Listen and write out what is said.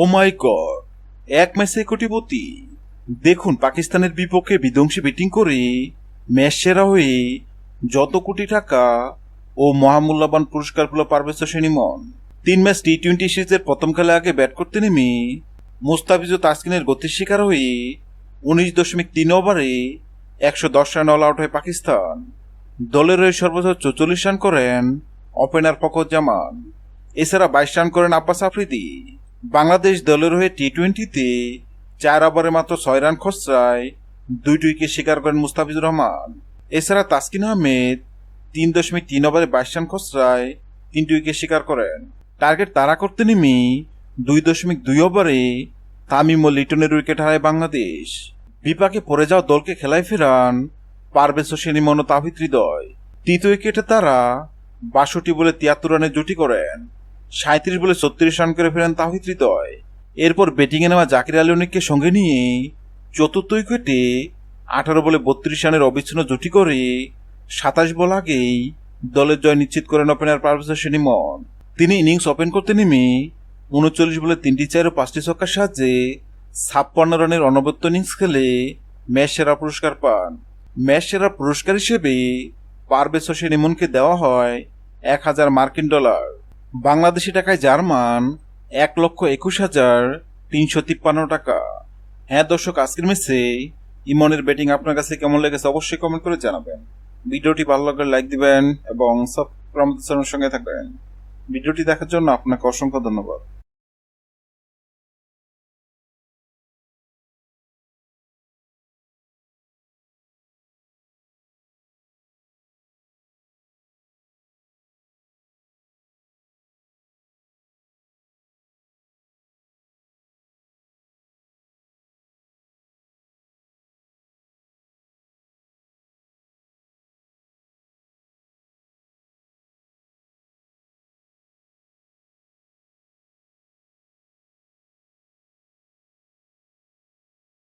ও মাই god এক ম্যাচে কোটিপতি। দেখুন, পাকিস্তানের বিপক্ষে বিধ্বংসী ব্যাটিং করে, ম্যাচ সেরা হয়ে যত কোটি টাকা ও মহামূল্যবান পুরস্কার পেল পারভেজ হোসেন ইমন তিন ম্যাচ টি টোয়েন্টি সিরিজের প্রথম খেলা আগে ব্যাট করতে নেমে, মুস্তাফিজ তাসকিনের গতির শিকার হয়ে উনিশ দশমিক তিন ওভারে একশো দশ রান অল আউট হয় পাকিস্তান। দলের হয়ে সর্বোচ্চ চৌচল্লিশ রান করেন ওপেনার ফখর জামান। এছাড়া বাইশ রান করেন আব্বাস আফ্রিদি। বাংলাদেশ দলের হয়ে টি টোয়েন্টিতে চার ওভারে মাত্র ছয় রান খসড়ায় দুইটি উইকেট শিকার করেন মুস্তাফিজুর রহমান। এছাড়া তাসকিন আহমেদ তিন দশমিক তিন ওভারে বাইশ রান খসড়ায় তিনটি উইকেট শিকার করেন। টার্গেট তারা করতে নেমে দুই দশমিক দুই ওভারে তামিম ও লিটনের উইকেট হারায় বাংলাদেশ। বিপাকে পড়ে যাওয়া দলকে খেলায় ফেরান পারভেজ হোসেন ইমন ও তৃতীয় উইকেটে তারা বাষট্টি বলে তিয়াত্তর রানে জুটি করেন। সাঁত্রিশ বলে ছত্রিশ রান করে ফেরেন তাহিদ হৃদয়। এরপর ব্যাটিংয়ে নেওয়া জাকির আলী অনেককে সঙ্গে নিয়ে চতুর্থ উইকেটে আঠারো বলে বত্রিশ রানের অবিচ্ছিন্ন জুটি করে সাতাশ বল আগেই দলের জয় নিশ্চিত করেন ওপেনার পারভেজ হোসেন ইমন। তিনি ইনিংস ওপেন করতে নেমে উনচল্লিশ বলে তিনটি চার ও পাঁচটি ছক্কার সাহায্যে ছাপ্পান্ন রানের অনবদ্য ইনিংস খেলে ম্যাচ সেরা পুরস্কার পান। ম্যাচ সেরা পুরস্কার হিসেবে পারভেজ হোসেন ইমনকে দেওয়া হয় এক হাজার মার্কিন ডলার। বাংলাদেশি টাকায় জার্মান এক লক্ষ একুশ হাজার তিনশো তিপ্পান্ন টাকা। হ্যাঁ দর্শক, আজকের মেসে ইমনের ব্যাটিং আপনার কাছে কেমন লেগেছে অবশ্যই কমেন্ট করে জানাবেন। ভিডিওটি ভালো লাগলে লাইক দিবেন এবং সব সঙ্গে থাকবেন। ভিডিওটি দেখার জন্য আপনাকে অসংখ্য ধন্যবাদ।